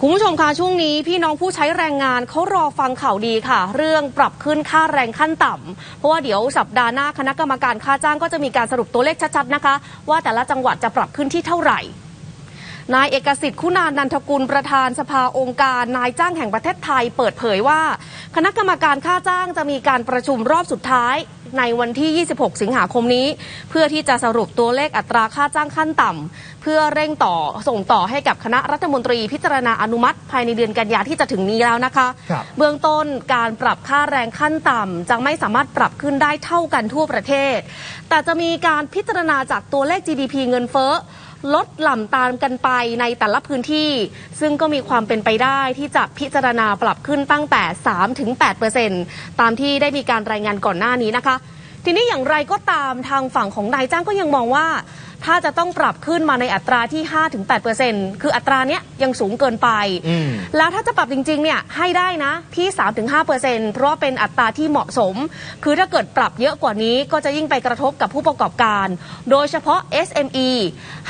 คุณผู้ชมคะช่วงนี้พี่น้องผู้ใช้แรงงานเขารอฟังข่าวดีค่ะ เรื่องปรับขึ้นค่าแรงขั้นต่ำเพราะว่าเดี๋ยวสัปดาห์หน้าคณะกรรมการค่าจ้างก็จะมีการสรุปตัวเลขชัดๆนะคะ ว่าแต่ละจังหวัดจะปรับขึ้นที่เท่าไหร่นายเอกสิทธิ์คุณานันทกุลประธานสภาองค์การนายจ้างแห่งประเทศไทย เปิดเผยว่า คณะกรรมการค่าจ้างจะมีการประชุมรอบสุดท้าย ในวันที่ 26 สิงหาคมนี้ เพื่อที่จะสรุปตัวเลขอัตราค่าจ้างขั้นต่ำเพื่อเร่งต่อส่งต่อให้กับคณะรัฐมนตรีพิจารณาอนุมัติ ภายในเดือนกันยาที่จะถึงนี้แล้วนะคะครับเบื้องต้นการปรับค่าแรงขั้นต่ำจะไม่สามารถปรับขึ้นได้เท่ากันทั่วประเทศ แต่จะมีการพิจารณาจากตัวเลข GDP เงินเฟ้อ ลดหล่ำตามกันไปในแต่ละพื้นที่ ซึ่งก็มีความเป็นไปได้ที่จะพิจารณาปรับขึ้นตั้งแต่ 3-8%ตามที่ได้มีการรายงานก่อนหน้านี้นะคะ ทีนี้อย่างไรก็ตามทางฝั่งของนายจ้างก็ยังมองว่า ถ้าจะต้องปรับขึ้นมาในอัตราที่ 5-8%คืออัตราเนี้ยยังสูงเกินไปอืมแล้วถ้าจะปรับจริงๆเนี่ยให้ได้นะที่ 3-5%เพราะว่าเป็นอัตราที่เหมาะสม คือถ้าเกิดปรับเยอะกว่านี้ก็จะยิ่งไปกระทบกับผู้ประกอบการ โดยเฉพาะ SME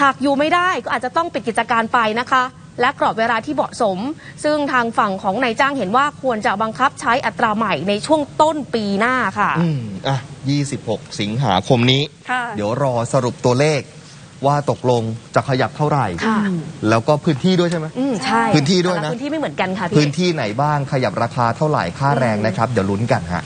หากอยู่ไม่ได้ก็อาจจะต้องปิดกิจการไปนะคะและกรอบเวลาที่เหมาะสม ซึ่งทางฝั่งของนายจ้างเห็นว่าควรจะบังคับใช้อัตราใหม่ในช่วงต้นปีหน้าค่ะ อืมอะ 26 สิงหาคมนี้ค่ะเดี๋ยวรอสรุปตัวเลข ว่าตกลงจะขยับเท่าไหร่ ค่ะ แล้วก็พื้นที่ด้วยใช่ไหม อืมใช่พื้นที่ด้วยนะ แต่ลพื้นที่ไม่เหมือนกันค่ะพื้พี่นที่ไหนบ้างขยับราคาเท่าไหร่ค่าแรงนะครับ เดี๋ยวลุ้นกันฮะ